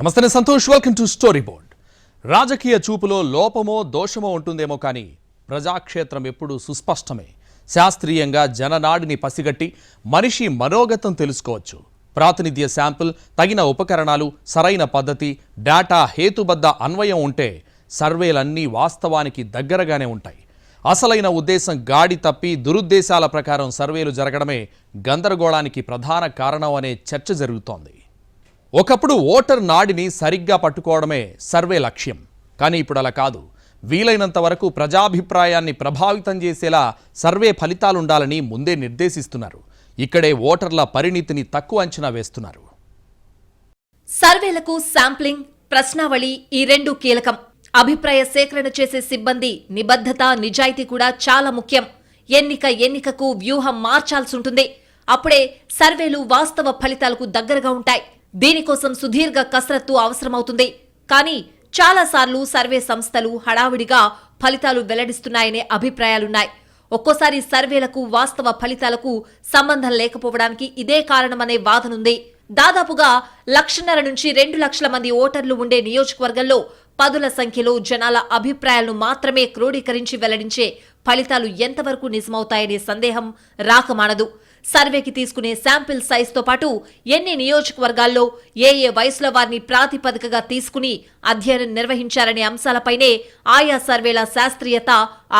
నమస్తే Santosh. Welcome to story board రాజకీయ చూపులో లోపమో దోషమో ఉంటుందేమో కానీ ప్రజాక్షేత్రం ఎప్పుడూ సుస్పష్టమే. శాస్త్రీయంగా జననాడిని పసిగట్టి మనిషి మనోగతం తెలుసుకోవచ్చు. ప్రాతినిధ్య శాంపుల్ తగిన ఉపకరణాలు సరైన పద్ధతి డేటా హేతుబద్ధ అన్వయం ఉంటే సర్వేలన్నీ వాస్తవానికి దగ్గరగానే ఉంటాయి. అసలైన ఉద్దేశం గాడి తప్పి దురుద్దేశాల ప్రకారం సర్వేలు జరగడమే గందరగోళానికి ప్రధాన కారణం అనే చర్చ జరుగుతోంది. ఒకప్పుడు ఓటర్ నాడిని సరిగ్గా పట్టుకోవడమే సర్వే లక్ష్యం. కానీ ఇప్పుడు అలా కాదు. వీలైనంత వరకు ప్రజాభిప్రాయాన్ని ప్రభావితం చేసేలా సర్వే ఫలితాలుండాలని ముందే నిర్దేశిస్తున్నారు. ఇక్కడే ఓటర్ల పరిణితిని తక్కువ అంచనా వేస్తున్నారు. సర్వేలకు శాంప్లింగ్ ప్రశ్నావళి ఈ రెండు కీలకం. అభిప్రాయ సేకరణ చేసే సిబ్బంది నిబద్ధత నిజాయితీ కూడా చాలా ముఖ్యం. ఎన్నిక ఎన్నికకు వ్యూహం మార్చాల్సి ఉంటుంది అప్పుడే సర్వేలు వాస్తవ ఫలితాలకు దగ్గరగా ఉంటాయి. దీనికోసం సుదీర్ఘ కసరత్తు అవసరమవుతుంది. కానీ చాలాసార్లు సర్వే సంస్థలు హడావిడిగా ఫలితాలు వెల్లడిస్తున్నాయనే అభిప్రాయాలున్నాయి. ఒక్కోసారి సర్వేలకు వాస్తవ ఫలితాలకు సంబంధం లేకపోవడానికి ఇదే కారణమనే వాదనుంది. దాదాపుగా లక్షన్నర నుంచి రెండు లక్షల మంది ఓటర్లు ఉండే నియోజకవర్గంలో పదుల సంఖ్యలో జనాల అభిప్రాయాలను మాత్రమే క్రోడీకరించి వెల్లడించే ఫలితాలు ఎంతవరకు నిజమవుతాయనే సందేహం రాకమానదు. సర్వేకి తీసుకునే శాంపిల్ సైజుతో పాటు ఎన్ని నియోజకవర్గాల్లో ఏ ఏ వయసుల వారిని ప్రాతిపదికగా తీసుకుని అధ్యయనం నిర్వహించారనే అంశాలపైనే ఆయా సర్వేల శాస్త్రీయత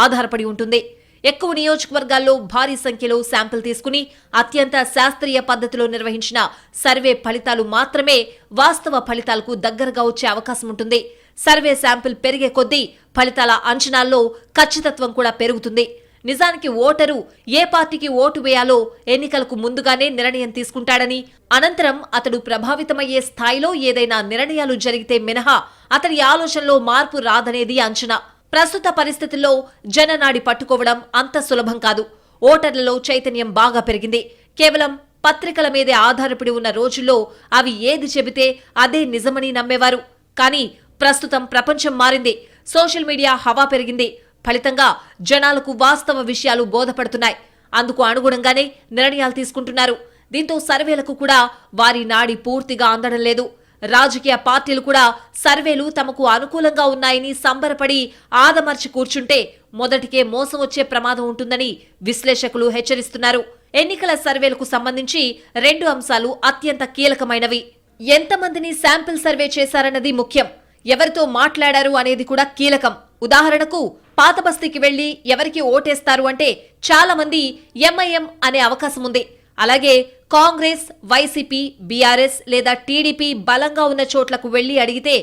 ఆధారపడి ఉంటుంది. ఎక్కువ నియోజకవర్గాల్లో భారీ సంఖ్యలో శాంపిల్ తీసుకుని అత్యంత శాస్త్రీయ పద్ధతిలో నిర్వహించిన సర్వే ఫలితాలు మాత్రమే వాస్తవ ఫలితాలకు దగ్గరగా వచ్చే అవకాశం ఉంటుంది. సర్వే శాంపిల్ పెరిగే కొద్దీ ఫలితాల అంచనాల్లో ఖచ్చితత్వం కూడా పెరుగుతుంది. నిజానికి ఓటరు ఏ పార్టీకి ఓటు వేయాలో ఎన్నికలకు ముందుగానే నిర్ణయం తీసుకుంటాడని అనంతరం అతడు ప్రభావితమయ్యే స్థాయిలో ఏదైనా నిర్ణయాలు జరిగితే మినహా అతడి ఆలోచనలో మార్పు రాదనేది అంచనా. ప్రస్తుత పరిస్థితుల్లో జననాడి పట్టుకోవడం అంత సులభం కాదు. ఓటర్లలో చైతన్యం బాగా పెరిగింది. కేవలం పత్రికల మీదే ఆధారపడి ఉన్న రోజుల్లో అవి ఏది చెబితే అదే నిజమని నమ్మేవారు. కానీ ప్రస్తుతం ప్రపంచం మారింది. సోషల్ మీడియా హవా పెరిగింది. ఫలితంగా జనాలకు వాస్తవ విషయాలు బోధపడుతున్నాయి. అందుకు అనుగుణంగానే నిర్ణయాలు తీసుకుంటున్నారు. దీంతో సర్వేలకు కూడా వారి నాడి పూర్తిగా అందడం లేదు. రాజకీయ పార్టీలు కూడా సర్వేలు తమకు అనుకూలంగా ఉన్నాయని సంబరపడి ఆదమర్చి కూర్చుంటే మొదటికే మోసం వచ్చే ప్రమాదం ఉంటుందని విశ్లేషకులు హెచ్చరిస్తున్నారు. ఎన్నికల సర్వేలకు సంబంధించి రెండు అంశాలు అత్యంత కీలకమైనవి. ఎంతమందిని శాంపిల్ సర్వే చేశారన్నది ముఖ్యం. ఎవరితో మాట్లాడారు అనేది కూడా కీలకం. ఉదాహరణకు పాత బస్తీకి వెళ్ళి ఎవరికి ఓటేస్తారు అంటే చాలా మంది ఎంఐఎం అనే అవకాశం ఉంది. అలాగే కాంగ్రెస్ వైసీపీ బీఆర్ఎస్ లేదా టీడీపీ బలంగా ఉన్న చోట్లకు వెళ్ళి అడిగితే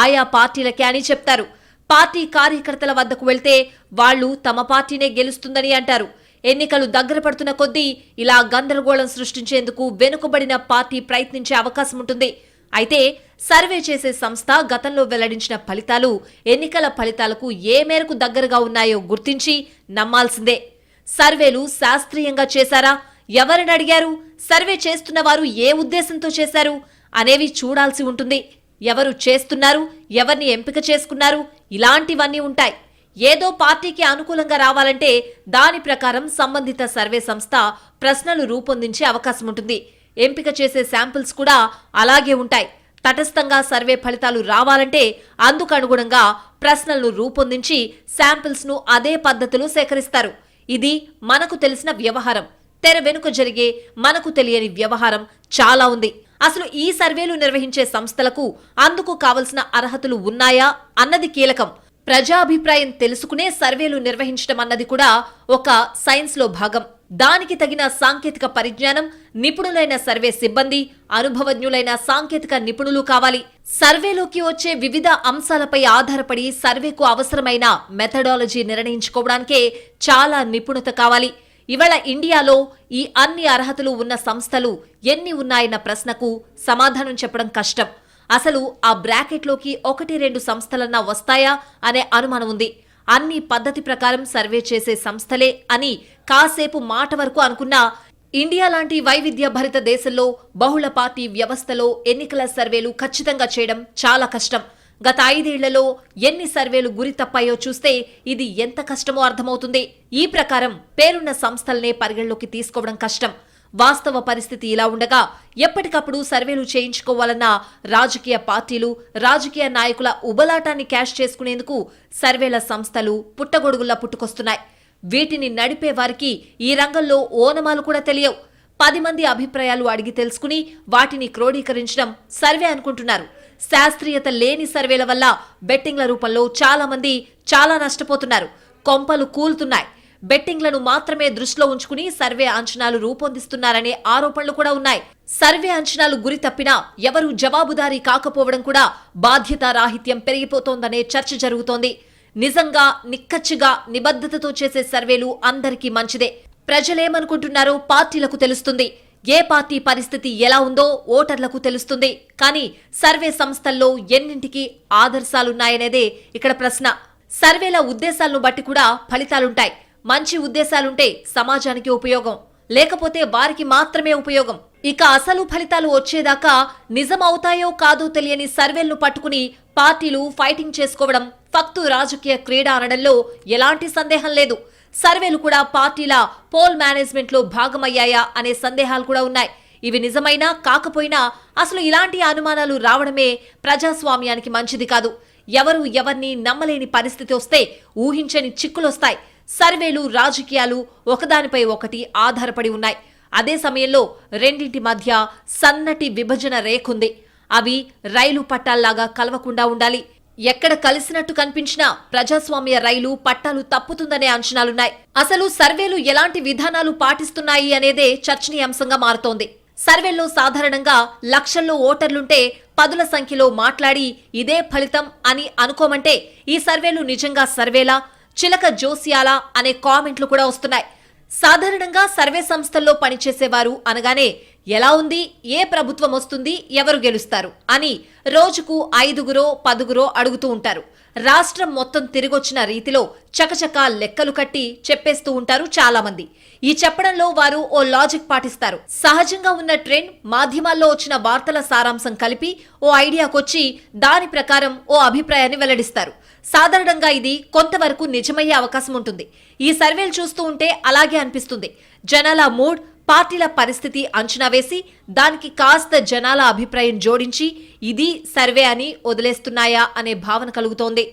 ఆయా పార్టీలకే అని చెప్తారు. పార్టీ కార్యకర్తల వద్దకు వెళ్తే వాళ్ళు తమ పార్టీనే గెలుస్తుందని అంటారు. ఎన్నికలు దగ్గర పడుతున్న కొద్దీ ఇలా గందరగోళం సృష్టించేందుకు వెనుకబడిన పార్టీ ప్రయత్నించే అవకాశం ఉంటుంది. అయితే సర్వే చేసే సంస్థ గతంలో వెల్లడించిన ఫలితాలు ఎన్నికల ఫలితాలకు ఏ మేరకు దగ్గరగా ఉన్నాయో గుర్తించి నమ్మాల్సిందే. సర్వేలు శాస్త్రీయంగా చేశారా? ఎవరిని అడిగారు? సర్వే చేస్తున్న వారు ఏ ఉద్దేశంతో చేశారు? అనేవి చూడాల్సి ఉంటుంది. ఎవరు చేస్తున్నారు? ఎవరిని ఎంపిక చేసుకున్నారు? ఇలాంటివన్నీ ఉంటాయి. ఏదో పార్టీకి అనుకూలంగా రావాలంటే దాని ప్రకారం సంబంధిత సర్వే సంస్థ ప్రశ్నలు రూపొందించే అవకాశం ఉంటుంది. ఎంపిక చేసే శాంపిల్స్ కూడా అలాగే ఉంటాయి. తటస్థంగా సర్వే ఫలితాలు రావాలంటే అందుకు అనుగుణంగా ప్రశ్నలను రూపొందించి శాంపిల్స్ను అదే పద్ధతిలో సేకరిస్తారు. ఇది మనకు తెలిసిన వ్యవహారం. తెర వెనుక జరిగే మనకు తెలియని వ్యవహారం చాలా ఉంది. అసలు ఈ సర్వేలు నిర్వహించే సంస్థలకు అందుకు కావలసిన అర్హతలు ఉన్నాయా అన్నది కీలకం. ప్రజాభిప్రాయం తెలుసుకునే సర్వేలు నిర్వహించడం అన్నది కూడా ఒక సైన్స్లో భాగం. దానికి తగిన సాంకేతిక పరిజ్ఞానం నిపుణులైన సర్వే సిబ్బంది అనుభవజ్ఞులైన సాంకేతిక నిపుణులు కావాలి. సర్వేలోకి వచ్చే వివిధ అంశాలపై ఆధారపడి సర్వేకు అవసరమైన మెథడాలజీ నిర్ణయించుకోవడానికే చాలా నిపుణత కావాలి. ఇవాళ ఇండియాలో ఈ అన్ని అర్హతలు ఉన్న సంస్థలు ఎన్ని ఉన్నాయన్న ప్రశ్నకు సమాధానం చెప్పడం కష్టం. అసలు ఆ బ్రాకెట్లోకి ఒకటి రెండు సంస్థలన్నా వస్తాయా అనే అనుమానం ఉంది. అన్ని పద్ధతి ప్రకారం సర్వే చేసే సంస్థలే అని కాసేపు మాట వరకు అనుకున్నా ఇండియా లాంటి వైవిధ్య భరిత దేశంలో బహుళ పార్టీ వ్యవస్థలో ఎన్నికల సర్వేలు ఖచ్చితంగా చేయడం చాలా కష్టం. గత ఐదేళ్ళలో ఎన్ని సర్వేలు గురి తప్పాయో చూస్తే ఇది ఎంత కష్టమో అర్థమవుతుంది. ఈ ప్రకారం పేరున్న సంస్థలనే పరిగణలోకి తీసుకోవడం కష్టం. వాస్తవ పరిస్థితి ఇలా ఉండగా ఎప్పటికప్పుడు సర్వేలు చేయించుకోవాలన్న రాజకీయ పార్టీలు రాజకీయ నాయకుల ఉబలాటాన్ని క్యాష్ చేసుకునేందుకు సర్వేల సంస్థలు పుట్టగొడుగుల్లా పుట్టుకొస్తున్నాయి. వీటిని నడిపే వారికి ఈ రంగంలో ఓనమాలు కూడా తెలియవు. పది మంది అభిప్రాయాలు అడిగి తెలుసుకుని వాటిని క్రోడీకరించడం సర్వే అనుకుంటున్నారు. శాస్త్రీయత లేని సర్వేల వల్ల బెట్టింగ్ల రూపంలో చాలా మంది చాలా నష్టపోతున్నారు. కొంపలు కూలుతున్నాయి. బెట్టింగ్లను మాత్రమే దృష్టిలో ఉంచుకుని సర్వే అంచనాలు రూపొందిస్తున్నారనే ఆరోపణలు కూడా ఉన్నాయి. సర్వే అంచనాలు గురి తప్పినా ఎవరూ జవాబుదారీ కాకపోవడం కూడా బాధ్యతారాహిత్యం పెరిగిపోతోందనే చర్చ జరుగుతోంది. నిజంగా నిక్కచ్చిగా నిబద్ధతతో చేసే సర్వేలు అందరికీ మంచిదే. ప్రజలేమనుకుంటున్నారో పార్టీలకు తెలుస్తుంది. ఏ పార్టీ పరిస్థితి ఎలా ఉందో ఓటర్లకు తెలుస్తుంది. కానీ సర్వే సంస్థల్లో ఎన్నింటికి ఆదర్శాలున్నాయనేదే ఇక్కడ ప్రశ్న. సర్వేల ఉద్దేశాలను బట్టి కూడా ఫలితాలుంటాయి. మంచి ఉద్దేశాలుంటే సమాజానికి ఉపయోగం. లేకపోతే వారికి మాత్రమే ఉపయోగం. ఇక అసలు ఫలితాలు వచ్చేదాకా నిజం అవుతాయో కాదో తెలియని సర్వేలను పట్టుకుని పార్టీలు ఫైటింగ్ చేసుకోవడం ఫక్తు రాజకీయ క్రీడ అనడంలో ఎలాంటి సందేహం లేదు. సర్వేలు కూడా పార్టీల పోల్ మేనేజ్మెంట్లో భాగమయ్యాయా అనే సందేహాలు కూడా ఉన్నాయి. ఇవి నిజమైనా కాకపోయినా అసలు ఇలాంటి అనుమానాలు రావడమే ప్రజాస్వామ్యానికి మంచిది కాదు. ఎవరు ఎవరిని నమ్మలేని పరిస్థితి వస్తే ఊహించని చిక్కులొస్తాయి. సర్వేలు రాజకీయాలు ఒకదానిపై ఒకటి ఆధారపడి ఉన్నాయి. అదే సమయంలో రెండింటి మధ్య సన్నటి విభజన రేఖుంది అవి రైలు పట్టాల్లాగా కలవకుండా ఉండాలి. ఎక్కడ కలిసినట్టు కనిపించినా ప్రజాస్వామ్య రైలు పట్టాలు తప్పుతుందనే అంచనాలున్నాయి. అసలు సర్వేలు ఎలాంటి విధానాలు పాటిస్తున్నాయి అనేదే చర్చనీయాంశంగా మారుతోంది. సర్వేల్లో సాధారణంగా లక్షల్లో ఓటర్లుంటే పదుల సంఖ్యలో మాట్లాడి ఇదే ఫలితం అని అనుకోమంటే ఈ సర్వేలు నిజంగా సర్వేలా చిలక జోసియాలా అనే కామెంట్లు కూడా వస్తున్నాయి. సాధారణంగా సర్వే సంస్థల్లో పనిచేసేవారు అనగానే ఎలా ఉంది? ఏ ప్రభుత్వం వస్తుంది? ఎవరు గెలుస్తారు? అని రోజుకు ఐదుగురో పదుగురో అడుగుతూ ఉంటారు. రాష్ట్రం మొత్తం తిరిగొచ్చిన రీతిలో చకచక లెక్కలు కట్టి చెప్పేస్తూ ఉంటారు చాలా మంది ఈ చెప్పడంలో వారు ఓ లాజిక్ పాటిస్తారు. సహజంగా ఉన్న ట్రెండ్ మాధ్యమాల్లో వచ్చిన వార్తల సారాంశం కలిపి ఓ ఐడియాకొచ్చి దాని ప్రకారం ఓ అభిప్రాయాన్ని వెల్లడిస్తారు. సాధారణంగా ఇది కొంతవరకు నిజమయ్యే అవకాశం ఉంటుంది. ఈ సర్వేలు చూస్తూ ఉంటే అలాగే అనిపిస్తుంది. జనాల మూడ్ పార్టీల పరిస్థితి అంచనా వేసి దానికి కాస్త జనాల అభిప్రాయం జోడించి ఇది సర్వే అని వదిలేస్తున్నాయా అనే భావన కలుగుతోంది.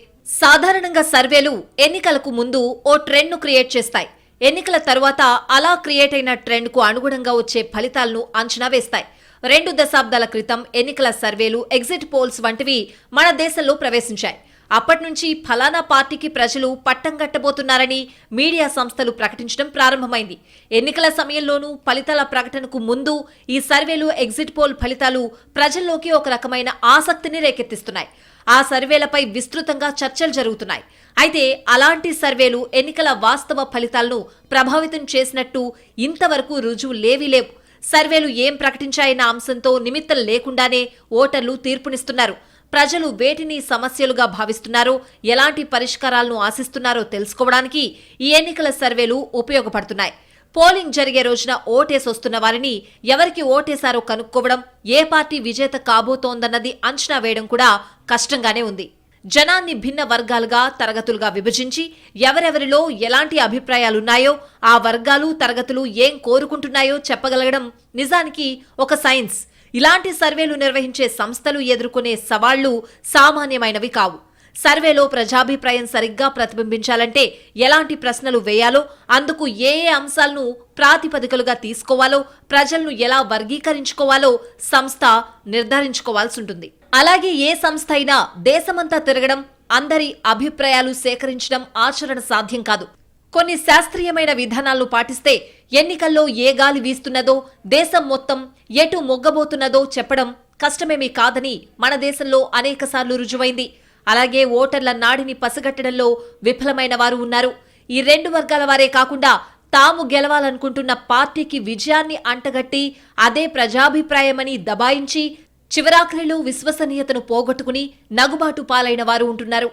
సాధారణంగా సర్వేలు ఎన్నికలకు ముందు ఓ ట్రెండ్ను క్రియేట్ చేస్తాయి. ఎన్నికల తర్వాత అలా క్రియేట్ అయిన ట్రెండ్కు అనుగుణంగా వచ్చే ఫలితాలను అంచనా వేస్తాయి. రెండు దశాబ్దాల క్రితం ఎన్నికల సర్వేలు ఎగ్జిట్ పోల్స్ వంటివి మన దేశంలో ప్రవేశించాయి. అప్పటి నుంచి ఫలానా పార్టీకి ప్రజలు పట్టం కట్టబోతున్నారని మీడియా సంస్థలు ప్రకటించడం ప్రారంభమైంది. ఎన్నికల సమయంలోనూ ఫలితాల ప్రకటనకు ముందు ఈ సర్వేలు ఎగ్జిట్ పోల్ ఫలితాలు ప్రజల్లోకి ఒక రకమైన ఆసక్తిని రేకెత్తిస్తున్నాయి. ఆ సర్వేలపై విస్తృతంగా చర్చలు జరుగుతున్నాయి. అయితే అలాంటి సర్వేలు ఎన్నికల వాస్తవ ఫలితాలను ప్రభావితం చేసినట్టు ఇంతవరకు రుజువు లేవీ లేవు. సర్వేలు ఏం ప్రకటించాయన్న అంశంతో నిమిత్తం లేకుండానే ఓటర్లు తీర్పునిస్తున్నారు. ప్రజలు వేటిని సమస్యలుగా భావిస్తున్నారో ఎలాంటి పరిష్కారాలను ఆశిస్తున్నారో తెలుసుకోవడానికి ఈ ఎన్నికల సర్వేలు ఉపయోగపడుతున్నాయి. పోలింగ్ జరిగే రోజున ఓటేసొస్తున్న వారిని ఎవరికి ఓటేశారో కనుక్కోవడం ఏ పార్టీ విజేత కాబోతోందన్నది అంచనా వేయడం కూడా కష్టంగానే ఉంది. జనాన్ని భిన్న వర్గాలుగా తరగతులుగా విభజించి ఎవరెవరిలో ఎలాంటి అభిప్రాయాలున్నాయో ఆ వర్గాలు తరగతులు ఏం కోరుకుంటున్నాయో చెప్పగలగడం నిజానికి ఒక సైన్స్. ఇలాంటి సర్వేలు నిర్వహించే సంస్థలు ఎదుర్కొనే సవాళ్ళు సామాన్యమైనవి కావు. సర్వేలో ప్రజాభిప్రాయం సరిగ్గా ప్రతిబింబించాలంటే ఎలాంటి ప్రశ్నలు వేయాలో అందుకు ఏ ఏ అంశాలను ప్రాతిపదికలుగా తీసుకోవాలో ప్రజలను ఎలా వర్గీకరించుకోవాలో సంస్థ నిర్ధారించుకోవాల్సి ఉంటుంది. అలాగే ఏ సంస్థ అయినా దేశమంతా తిరగడం అందరి అభిప్రాయాలు సేకరించడం ఆచరణ సాధ్యం కాదు. కొన్ని శాస్త్రీయమైన విధానాలు పాటిస్తే ఎన్నికల్లో ఏ గాలి వీస్తున్నదో దేశం మొత్తం ఎటు మొగ్గబోతున్నదో చెప్పడం కష్టమేమీ కాదని మన దేశంలో అనేకసార్లు రుజువైంది. అలాగే ఓటర్ల నాడిని పసిగట్టడంలో విఫలమైన వారు ఉన్నారు. ఈ రెండు వర్గాల వారే కాకుండా తాము గెలవాలనుకుంటున్న పార్టీకి విజయాన్ని అంటగట్టి అదే ప్రజాభిప్రాయమని దబాయించి చివరాఖరిలో విశ్వసనీయతను పోగొట్టుకుని నగుబాటు పాలైన వారు ఉంటున్నారు.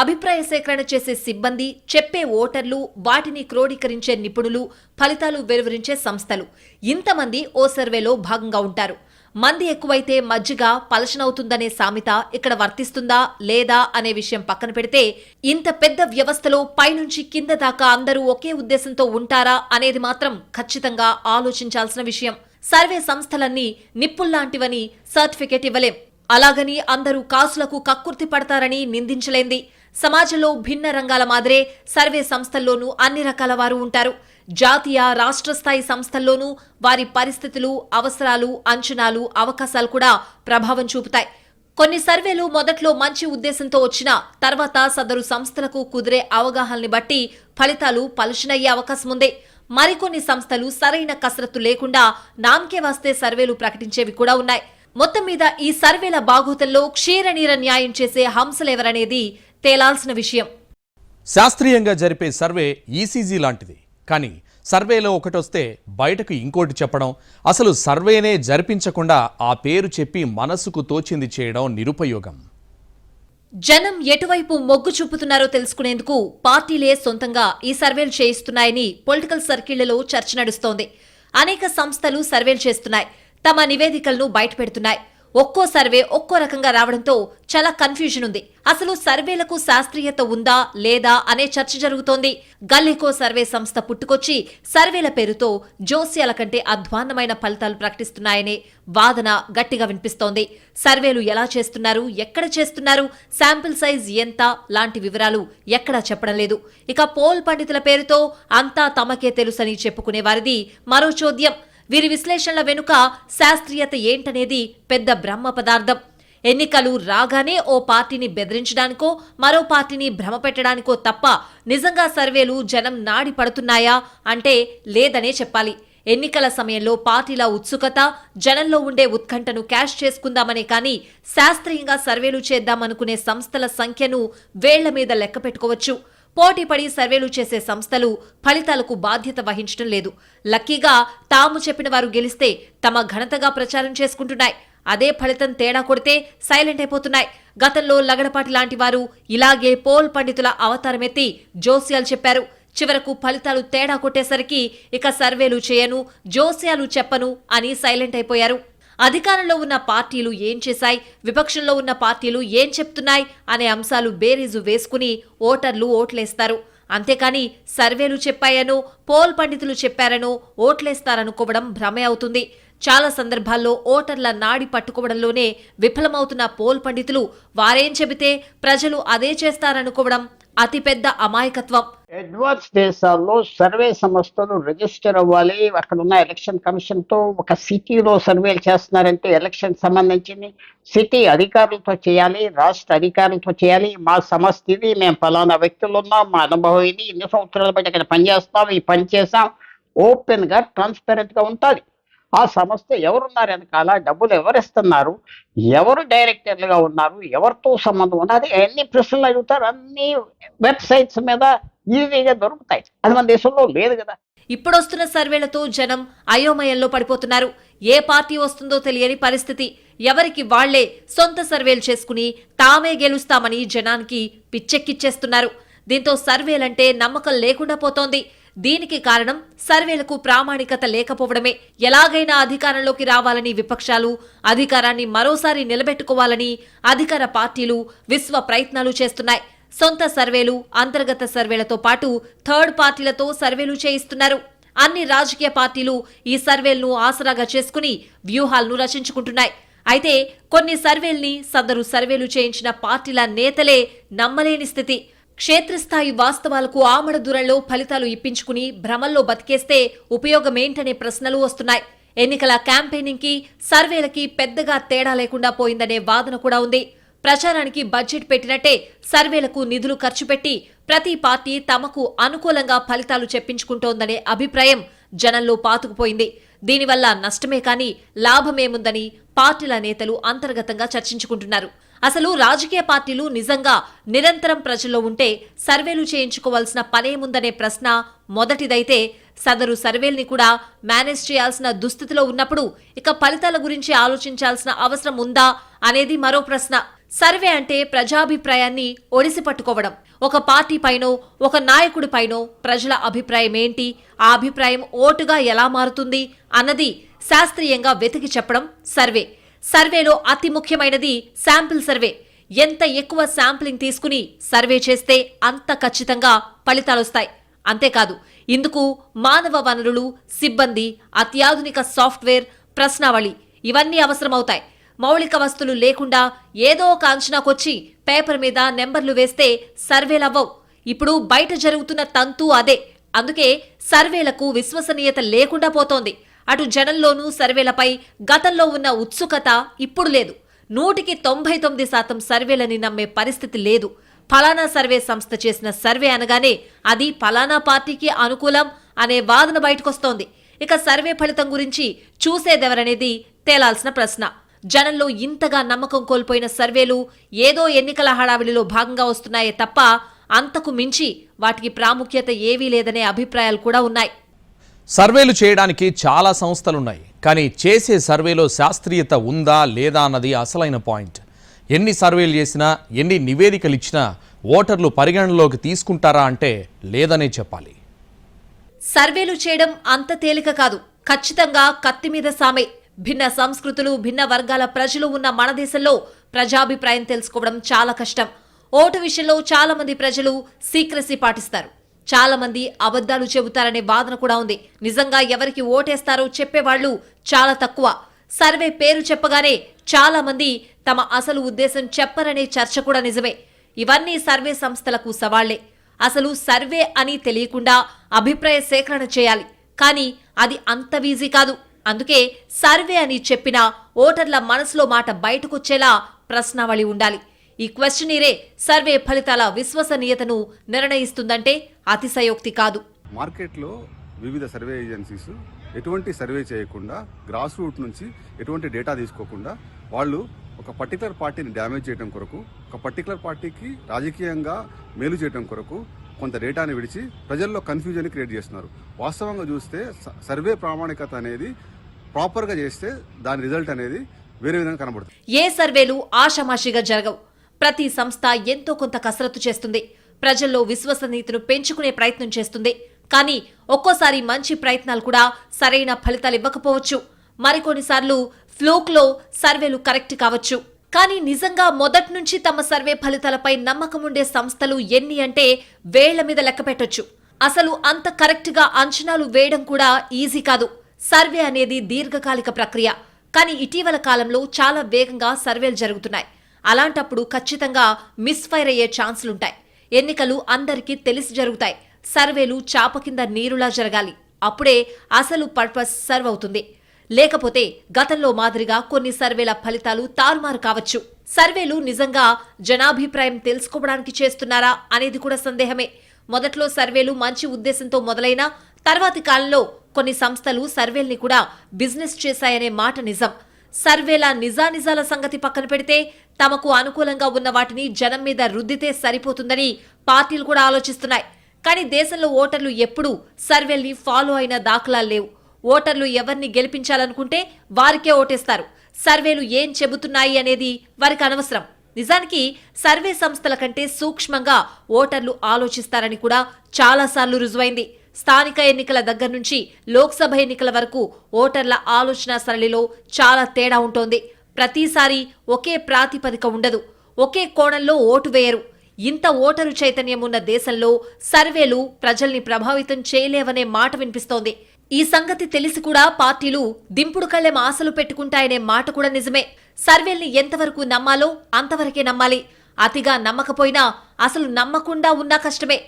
అభిప్రాయ సేకరణ చేసే సిబ్బంది చెప్పే ఓటర్లు వాటిని క్రోడీకరించే నిపుణులు ఫలితాలు వెలువరించే సంస్థలు. ఇంతమంది ఓ సర్వేలో భాగంగా ఉంటారు. మంది ఎక్కువైతే మజ్జిగ పలచనవుతుందనే సామెత ఇక్కడ వర్తిస్తుందా లేదా అనే విషయం పక్కన పెడితే ఇంత పెద్ద వ్యవస్థలో పైనుంచి కింద దాకా అందరూ ఒకే ఉద్దేశంతో ఉంటారా అనేది మాత్రం ఖచ్చితంగా ఆలోచించాల్సిన విషయం. సర్వే సంస్థలన్నీ నిప్పుల్లాంటివని సర్టిఫికేట్ ఇవ్వలేం. అలాగని అందరూ కాసులకు కక్కుర్తి పడతారని నిందించలేంది. సమాజంలో భిన్న రంగాల మాదిరే సర్వే సంస్థల్లోనూ అన్ని రకాల వారు ఉంటారు. జాతీయ రాష్ట్ర స్థాయి సంస్థల్లోనూ వారి పరిస్థితులు అవసరాలు అంచనాలు అవకాశాలు కూడా ప్రభావం చూపుతాయి. కొన్ని సర్వేలు మొదట్లో మంచి ఉద్దేశంతో వచ్చినా తర్వాత సదరు సంస్థలకు కుదిరే అవగాహనని బట్టి ఫలితాలు పలుచనయ్యే అవకాశం ఉంది. మరికొన్ని సంస్థలు సరైన కసరత్తు లేకుండా నామకే వస్తే సర్వేలు ప్రకటించేవి కూడా ఉన్నాయి. మొత్తం మీద ఈ సర్వేల బాగోతంలో క్షీరనీర న్యాయం చేసే హంసలెవరనేది తేలాల్సిన విషయం. శాస్త్రీయంగా జరిపే సర్వే ఈసీజీ లాంటిది. కానీ సర్వేలో ఒకటొస్తే బయటకు ఇంకోటి చెప్పడం అసలు సర్వేనే జరిపించకుండా ఆ పేరు చెప్పి మనసుకు తోచింది చేయడం నిరుపయోగం. జనం ఎటువైపు మొగ్గు చూపుతున్నారో తెలుసుకునేందుకు పార్టీలే సొంతంగా ఈ సర్వేలు చేయిస్తున్నాయని పొలిటికల్ సర్కిళ్ళలో చర్చ నడుస్తోంది. అనేక సంస్థలు సర్వేలు చేస్తున్నాయి. తమ నివేదికలను బయటపెడుతున్నాయి. ఒక్కో సర్వే ఒక్కో రకంగా రావడంతో చాలా కన్ఫ్యూజన్ ఉంది. అసలు సర్వేలకు శాస్త్రీయత ఉందా లేదా అనే చర్చ జరుగుతోంది. గల్లీకో సర్వే సంస్థ పుట్టుకొచ్చి సర్వేల పేరుతో జోస్యాల కంటే అధ్వాన్నమైన ఫలితాలు ప్రకటిస్తున్నాయనే వాదన గట్టిగా వినిపిస్తోంది. సర్వేలు ఎలా చేస్తున్నారు ఎక్కడ చేస్తున్నారు శాంపిల్ సైజ్ ఎంత లాంటి వివరాలు ఎక్కడా చెప్పడం లేదు. ఇక పోల్ పండితుల పేరుతో అంతా తమకే తెలుసని చెప్పుకునే వారిది మరో చోద్యం. వీరి విశ్లేషణల వెనుక శాస్త్రీయత ఏంటనేది పెద్ద బ్రహ్మ పదార్థం. ఎన్నికలు రాగానే ఓ పార్టీని బెదిరించడానికో మరో పార్టీని భ్రమపెట్టడానికో తప్ప నిజంగా సర్వేలు జనం నాడి పడుతున్నాయా అంటే లేదనే చెప్పాలి. ఎన్నికల సమయంలో పార్టీల ఉత్సుకత జనంలో ఉండే ఉత్కంఠను క్యాష్ చేసుకుందామనే కానీ శాస్త్రీయంగా సర్వేలు చేద్దామనుకునే సంస్థల సంఖ్యను వేళ్ళ మీద లెక్క పెట్టుకోవచ్చు. పోటీపడి సర్వేలు చేసే సంస్థలు ఫలితాలకు బాధ్యత వహించడం లేదు. లక్కీగా తాము చెప్పిన వారు గెలిస్తే తమ ఘనతగా ప్రచారం చేసుకుంటున్నాయి. అదే ఫలితం తేడా కొడితే సైలెంట్ అయిపోతున్నాయి. గతంలో లగడపాటి లాంటి వారు ఇలాగే పోల్ పండితుల అవతారమెత్తి జోస్యాలు చెప్పారు. చివరకు ఫలితాలు తేడా కొట్టేసరికి ఇక సర్వేలు చేయను జోస్యాలు చెప్పను అని సైలెంట్ అయిపోయారు. అధికారంలో ఉన్న పార్టీలు ఏం చేశాయి? విపక్షంలో ఉన్న పార్టీలు ఏం చెప్తున్నాయి? అనే అంశాలు బేరీజు వేసుకుని ఓటర్లు ఓట్లేస్తారు. అంతేకాని సర్వేలు చెప్పాయనో పోల్ పండితులు చెప్పారనో ఓట్లేస్తారనుకోవడం భ్రమే అవుతుంది. చాలా సందర్భాల్లో ఓటర్ల నాడి పట్టుకోవడంలోనే విఫలమవుతున్న పోల్ పండితులు వారేం చెబితే ప్రజలు అదే చేస్తారనుకోవడం అతిపెద్ద అమాయకత్వం. అడ్వాన్స్ దేశాల్లో సర్వే సంస్థలు రిజిస్టర్ అవ్వాలి. అక్కడ ఉన్న ఎలక్షన్ కమిషన్తో ఒక సిటీలో సర్వేలు చేస్తున్నారంటే ఎలక్షన్ సంబంధించింది సిటీ అధికారులతో చేయాలి రాష్ట్ర అధికారులతో చేయాలి. మా సమస్య ఇది మేము ఫలానా వ్యక్తులు ఉన్నాం మా అనుభవం ఇది ఇన్ని సంవత్సరాల బట్టి ఇక్కడ పనిచేస్తాం ఈ పని చేస్తాం ఓపెన్గా ట్రాన్స్పరెంట్గా ఉంటుంది ఆ సంస్థ ఎవరున్నారు వెనకాల? డబ్బులు ఎవరు ఇస్తున్నారు ఎవరు డైరెక్టర్లుగా ఉన్నారు? ఎవరితో సంబంధం ఉన్నది? అన్ని ప్రశ్నలు అడుగుతారు. అన్ని వెబ్సైట్స్ మీద ఈజీగా దొరుకుతాయి. అది మన దేశంలో లేదు కదా. ఇప్పుడొస్తున్న సర్వేలతో జనం అయోమయంలో పడిపోతున్నారు. ఏ పార్టీ వస్తుందో తెలియని పరిస్థితి. ఎవరికి వాళ్ళే సొంత సర్వేలు చేసుకుని తామే గెలుస్తామని జనానికి పిచ్చెక్కిచ్చేస్తున్నారు. దీంతో సర్వేలంటే నమ్మకం లేకుండా పోతోంది. దీనికి కారణం సర్వేలకు ప్రామాణికత లేకపోవడమే. ఎలాగైనా అధికారంలోకి రావాలని విపక్షాలు అధికారాన్ని మరోసారి నిలబెట్టుకోవాలని అధికార పార్టీలు విశ్వ ప్రయత్నాలు చేస్తున్నాయి. సొంత సర్వేలు అంతర్గత సర్వేలతో పాటు థర్డ్ పార్టీలతో సర్వేలు చేయిస్తున్నారు. అన్ని రాజకీయ పార్టీలు ఈ సర్వేలను ఆసరాగా చేసుకుని వ్యూహాలను రచించుకుంటున్నాయి. అయితే కొన్ని సర్వేల్ని సదరు సర్వేలు చేయించిన పార్టీల నేతలే నమ్మలేని స్థితి. క్షేత్రస్థాయి వాస్తవాలకు ఆమడ దూరంలో ఫలితాలు ఇప్పించుకుని భ్రమల్లో బతికేస్తే ఉపయోగమేంటనే ప్రశ్నలు వస్తున్నాయి. ఎన్నికల క్యాంపెయినింగ్కి సర్వేలకి పెద్దగా తేడా లేకుండా పోయిందనే వాదన కూడా ఉంది. ప్రచారానికి బడ్జెట్ పెట్టినట్టే సర్వేలకు నిధులు ఖర్చు పెట్టి ప్రతి పార్టీ తమకు అనుకూలంగా ఫలితాలు చెప్పించుకుంటోందనే అభిప్రాయం జనంలో పాతుకుపోయింది. దీనివల్ల నష్టమే కానీ లాభమేముందని పార్టీల నేతలు అంతర్గతంగా చర్చించుకుంటున్నారు. అసలు రాజకీయ పార్టీలు నిజంగా నిరంతరం ప్రజల్లో ఉంటే సర్వేలు చేయించుకోవాల్సిన పనేముందనే ప్రశ్న మొదటిదైతే సదరు సర్వేల్ని కూడా మేనేజ్ చేయాల్సిన దుస్థితిలో ఉన్నప్పుడు ఇక ఫలితాల గురించి ఆలోచించాల్సిన అవసరం ఉందా అనేది మరో ప్రశ్న. సర్వే అంటే ప్రజాభిప్రాయాన్ని ఒడిసి పట్టుకోవడం. ఒక పార్టీ పైనో ఒక నాయకుడి పైనో ప్రజల అభిప్రాయం ఏంటి? ఆ అభిప్రాయం ఓటుగా ఎలా మారుతుంది అన్నది శాస్త్రీయంగా వెతికి చెప్పడం సర్వే. సర్వేలో అతి ముఖ్యమైనది శాంపిల్ సర్వే. ఎంత ఎక్కువ శాంప్లింగ్ తీసుకుని సర్వే చేస్తే అంత ఖచ్చితంగా ఫలితాలొస్తాయి అంతేకాదు ఇందుకు మానవ వనరులు సిబ్బంది అత్యాధునిక సాఫ్ట్వేర్ ప్రశ్నావళి ఇవన్నీ అవసరమవుతాయి. మౌలిక వస్తువులు లేకుండా ఏదో ఒక అంచనాకొచ్చి పేపర్ మీద నెంబర్లు వేస్తే సర్వేలవ్వవు. ఇప్పుడు బయట జరుగుతున్న తంతు అదే. అందుకే సర్వేలకు విశ్వసనీయత లేకుండా పోతోంది. అటు జనంలోనూ సర్వేలపై గతంలో ఉన్న ఉత్సుకత ఇప్పుడు లేదు. నూటికి తొంభై తొమ్మిది శాతం సర్వేలని నమ్మే పరిస్థితి లేదు. ఫలానా సర్వే సంస్థ చేసిన సర్వే అనగానే అది ఫలానా పార్టీకి అనుకూలం అనే వాదన బయటకొస్తోంది. ఇక సర్వే ఫలితం గురించి చూసేదెవరనేది తేలాల్సిన ప్రశ్న. జనంలో ఇంతగా నమ్మకం కోల్పోయిన సర్వేలు ఏదో ఎన్నికల హడావిడిలో భాగంగా వస్తున్నాయే తప్ప అంతకు మించి వాటికి ప్రాముఖ్యత ఏవీ లేదనే అభిప్రాయాలు కూడా ఉన్నాయి. సర్వేలు చేయడానికి చాలా సంస్థలున్నాయి. కానీ చేసే సర్వేలో శాస్త్రీయత ఉందా లేదా అన్నది అసలైన పాయింట్. ఎన్ని సర్వేలు చేసినా ఎన్ని నివేదికలు ఇచ్చినా ఓటర్లు పరిగణనలోకి తీసుకుంటారా అంటే లేదనే చెప్పాలి. సర్వేలు చేయడం అంత తేలిక కాదు. ఖచ్చితంగా కత్తి మీద సామే. భిన్న సంస్కృతులు భిన్న వర్గాల ప్రజలు ఉన్న మన దేశంలో ప్రజాభిప్రాయం తెలుసుకోవడం చాలా కష్టం. ఓటు విషయంలో చాలా మంది ప్రజలు సీక్రసీ పాటిస్తారు. చాలా మంది అబద్ధాలు చెబుతారనే వాదన కూడా ఉంది. నిజంగా ఎవరికి ఓటేస్తారో చెప్పేవాళ్ళు చాలా తక్కువ. సర్వే పేరు చెప్పగానే చాలా మంది తమ అసలు ఉద్దేశం చెప్పరనే చర్చ కూడా నిజమే. ఇవన్నీ సర్వే సంస్థలకు సవాళ్ళే. అసలు సర్వే అని తెలియకుండా అభిప్రాయ సేకరణ చేయాలి. కానీ అది అంత వీజీ కాదు. అందుకే సర్వే అని చెప్పిన ఓటర్ల మనసులో మాట బయటకొచ్చేలా ప్రశ్నావళి ఉండాలి. ఈ క్వశ్చనీరే సర్వే ఫలితాల విశ్వసనీయతను నిర్ణయిస్తుందంటే అతిశయోక్తి కాదు. మార్కెట్లో వివిధ సర్వే ఏజెన్సీస్ ఎటువంటి సర్వే చేయకుండా గ్రాస్ రూట్ నుంచి ఎటువంటి డేటా తీసుకోకుండా వాళ్ళు ఒక పర్టికులర్ పార్టీని డ్యామేజ్ చేయడం కొరకు ఒక పర్టికులర్ పార్టీకి రాజకీయంగా మేలు చేయడం కొరకు కొంత డేటాని విడిచి ప్రజల్లో కన్ఫ్యూజన్ క్రియేట్ చేస్తున్నారు. వాస్తవంగా చూస్తే స- సర్వే ప్రామాణికత అనేది ప్రాపర్గా చేస్తే దాని రిజల్ట్ అనేది వేరే విధంగా కనబడుతుంది. ఏ సర్వేలు ఆషామాషిగా జరగవు. ప్రతి సంస్థ ఎంతో కొంత కసరత్తు చేస్తుంది. ప్రజల్లో విశ్వసనీయతను పెంచుకునే ప్రయత్నం చేస్తుంది. కానీ ఒక్కోసారి మంచి ప్రయత్నాలు కూడా సరైన ఫలితాలు ఇవ్వకపోవచ్చు. మరికొన్నిసార్లు ఫ్లోక్లో సర్వేలు కరెక్ట్ కావచ్చు. కానీ నిజంగా మొదటి నుంచి తమ సర్వే ఫలితాలపై నమ్మకం ఉండే సంస్థలు ఎన్ని అంటే వేళ్ళ మీద లెక్క పెట్టొచ్చు. అసలు అంత కరెక్ట్గా అంచనాలు వేయడం కూడా ఈజీ కాదు. సర్వే అనేది దీర్ఘకాలిక ప్రక్రియ. కానీ ఇటీవల కాలంలో చాలా వేగంగా సర్వేలు జరుగుతున్నాయి. అలాంటప్పుడు ఖచ్చితంగా మిస్ఫైర్ అయ్యే ఛాన్సులుంటాయి. ఎన్నికలు అందరికీ తెలిసి జరుగుతాయి. సర్వేలు చాప కింద నీరులా జరగాలి. అప్పుడే అసలు పర్పస్ సర్వ్ అవుతుంది. లేకపోతే గతంలో మాదిరిగా కొన్ని సర్వేల ఫలితాలు తారుమారు కావచ్చు. సర్వేలు నిజంగా జనాభిప్రాయం తెలుసుకోవడానికి చేస్తున్నారా అనేది కూడా సందేహమే. మొదట్లో సర్వేలు మంచి ఉద్దేశంతో మొదలైనా తర్వాతి కాలంలో కొన్ని సంస్థలు సర్వేల్ని కూడా బిజినెస్ చేశాయనే మాట నిజం. సర్వేల నిజానిజాల సంగతి పక్కన పెడితే తమకు అనుకూలంగా ఉన్న వాటిని జనం మీద రుద్దితే సరిపోతుందని పార్టీలు కూడా ఆలోచిస్తున్నాయి. కానీ దేశంలో ఓటర్లు ఎప్పుడూ సర్వేల్ని ఫాలో అయిన దాఖలాలు లేవు. ఓటర్లు ఎవరిని గెలిపించాలనుకుంటే వారికే ఓటేస్తారు. సర్వేలు ఏం చెబుతున్నాయి అనేది వారికి అనవసరం. నిజానికి సర్వే సంస్థల కంటే సూక్ష్మంగా ఓటర్లు ఆలోచిస్తారని కూడా చాలాసార్లు రుజువైంది. స్థానిక ఎన్నికల దగ్గర నుంచి లోక్సభ ఎన్నికల వరకు ఓటర్ల ఆలోచన సరళిలో చాలా తేడా ఉంటోంది. ప్రతిసారి ఒకే ప్రాతిపదిక ఉండదు. ఒకే కోణంలో ఓటు వేయరు. ఇంత ఓటరు చైతన్యం ఉన్న దేశంలో సర్వేలు ప్రజల్ని ప్రభావితం చేయలేవనే మాట వినిపిస్తోంది. ఈ సంగతి తెలిసి కూడా పార్టీలు దింపుడు కళ్ళెం ఆశలు పెట్టుకుంటాయనే మాట కూడా నిజమే. సర్వేల్ని ఎంతవరకు నమ్మాలో అంతవరకే నమ్మాలి. అతిగా నమ్మకపోయినా అసలు నమ్మకుండా ఉన్నా కష్టమే.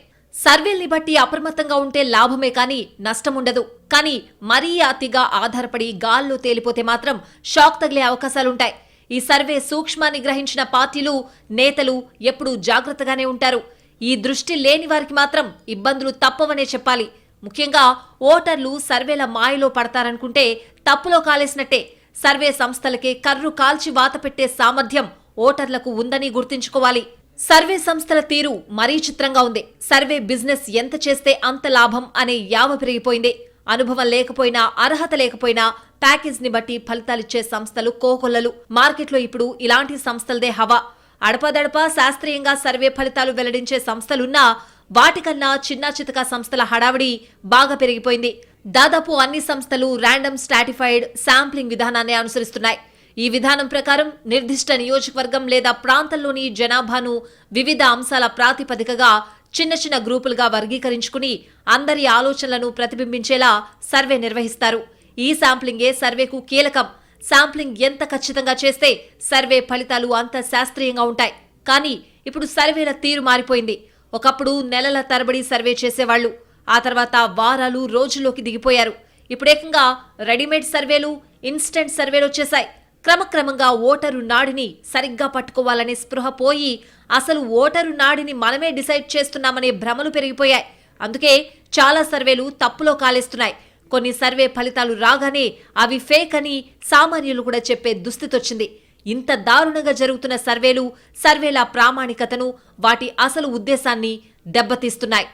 సర్వేల్ని బట్టి అప్రమత్తంగా ఉంటే లాభమే కానీ నష్టముండదు. కానీ మరీ అతిగా ఆధారపడి గాల్లో తేలిపోతే మాత్రం షాక్ తగిలే అవకాశాలుంటాయి. ఈ సర్వే సూక్ష్మాన్ని గ్రహించిన పార్టీలు నేతలు ఎప్పుడూ జాగ్రత్తగానే ఉంటారు. ఈ దృష్టి లేని వారికి మాత్రం ఇబ్బందులు తప్పవనే చెప్పాలి. ముఖ్యంగా ఓటర్లు సర్వేల మాయలో పడతారనుకుంటే తప్పులో కాలేసినట్టే. సర్వే సంస్థలకే కర్రు కాల్చి వాత పెట్టే సామర్థ్యం ఓటర్లకు ఉందని గుర్తుంచుకోవాలి. సర్వే సంస్థల తీరు మరీ చిత్రంగా ఉంది. సర్వే బిజినెస్ ఎంత చేస్తే అంత లాభం అనే యావ పెరిగిపోయింది. అనుభవం లేకపోయినా అర్హత లేకపోయినా ప్యాకేజ్ని బట్టి ఫలితాలిచ్చే సంస్థలు కోకొల్లలు. మార్కెట్లో ఇప్పుడు ఇలాంటి సంస్థలదే హవా. అడపదడప శాస్త్రీయంగా సర్వే ఫలితాలు వెల్లడించే సంస్థలున్నా వాటికన్నా చిన్నా చితక సంస్థల హడావిడి బాగా పెరిగిపోయింది. దాదాపు అన్ని సంస్థలు ర్యాండమ్ స్టాటిఫైడ్ శాంప్లింగ్ విధానాన్ని అనుసరిస్తున్నాయి. ఈ విధానం ప్రకారం నిర్దిష్ట నియోజకవర్గం లేదా ప్రాంతంలోని జనాభాను వివిధ అంశాల ప్రాతిపదికగా చిన్న చిన్న గ్రూపులుగా వర్గీకరించుకుని అందరి ఆలోచనలను ప్రతిబింబించేలా సర్వే నిర్వహిస్తారు. ఈ శాంప్లింగే సర్వేకు కీలకం. శాంప్లింగ్ ఎంత ఖచ్చితంగా చేస్తే సర్వే ఫలితాలు అంత శాస్త్రీయంగా ఉంటాయి. కానీ ఇప్పుడు సర్వేల తీరు మారిపోయింది. ఒకప్పుడు నెలల తరబడి సర్వే చేసేవాళ్ళు ఆ తర్వాత వారాలు రోజుల్లోకి దిగిపోయారు. ఇప్పుడేకంగా రెడీమేడ్ సర్వేలు ఇన్స్టెంట్ సర్వేలు వచ్చేశాయి. క్రమక్రమంగా ఓటరు నాడిని సరిగ్గా పట్టుకోవాలనే స్పృహ పోయి అసలు ఓటరు నాడిని మనమే డిసైడ్ చేస్తున్నామనే భ్రమలు పెరిగిపోయాయి. అందుకే చాలా సర్వేలు తప్పులో కాలేస్తున్నాయి. కొన్ని సర్వే ఫలితాలు రాగానే అవి ఫేక్ అని సామాన్యులు కూడా చెప్పే దుస్థితి వచ్చింది ఇంత దారుణంగా జరుగుతున్న సర్వేలు సర్వేల ప్రామాణికతను వాటి అసలు ఉద్దేశాన్ని దెబ్బతీస్తున్నాయి.